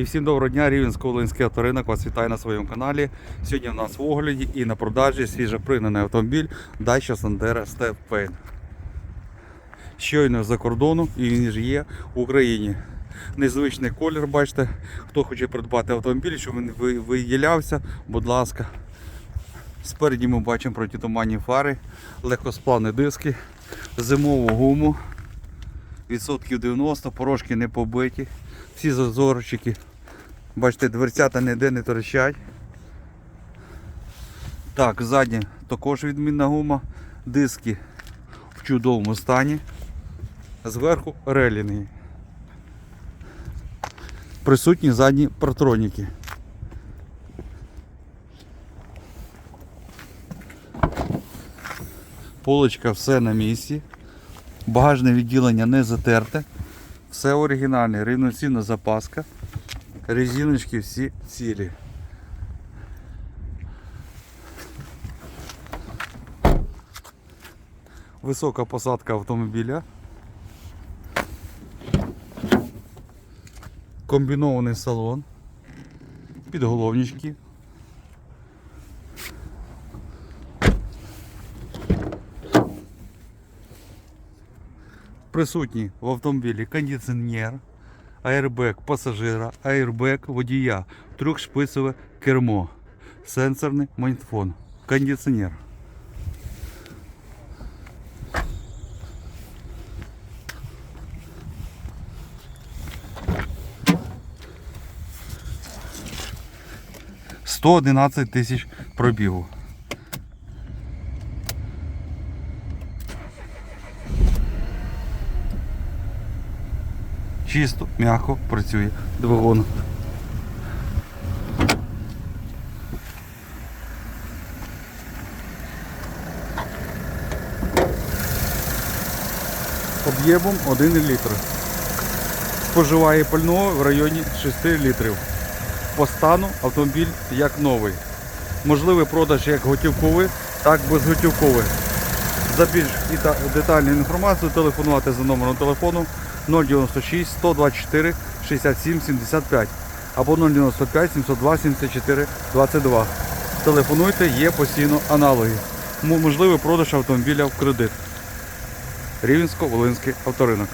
І всім доброго дня, Рівенсько-Волинський авторинок вас вітає на своєму каналі. Сьогодні в нас в огляді і на продажі свіжо пригнаний автомобіль Dacia Sandero Step Pain. Щойно з-за кордону і він ж є в Україні. Незвичний колір, бачите, хто хоче придбати автомобіль, щоб він виділявся, будь ласка. Спереді ми бачимо протитуманні фари, легкосплавні диски, зимову гуму, відсотків 90, порожки не побиті, всі зазорчики. Бачите, дверцята ніде не торчать. Так, задні також відмінна гума, диски в чудовому стані. Зверху релінги. Присутні задні протроніки. Полочка все на місці. Багажне відділення не затерте. Все оригінальне, рівноцінна запаска. Резиночки всі цілі. Висока посадка автомобіля. Комбінований салон. Підголовнички. Присутні в автомобілі кондиціонер, аербек пасажира, аербек водія, трьохшпицеве кермо, сенсорний магнітофон, кондиціонер. Сто одинадцять тисяч пробігу. Чисто, м'яко працює двигун. Об'ємом 1 літр. Споживає пального в районі 6 літрів. По стану автомобіль як новий. Можливий продаж як готівковий, так і безготівковий. За більш детальну інформацію телефонувати за номером телефону 096 124 67 75 або 095 702 74 22. Телефонуйте, є постійно аналоги. Можливий продаж автомобіля в кредит. Рівненсько-Волинський авторинок.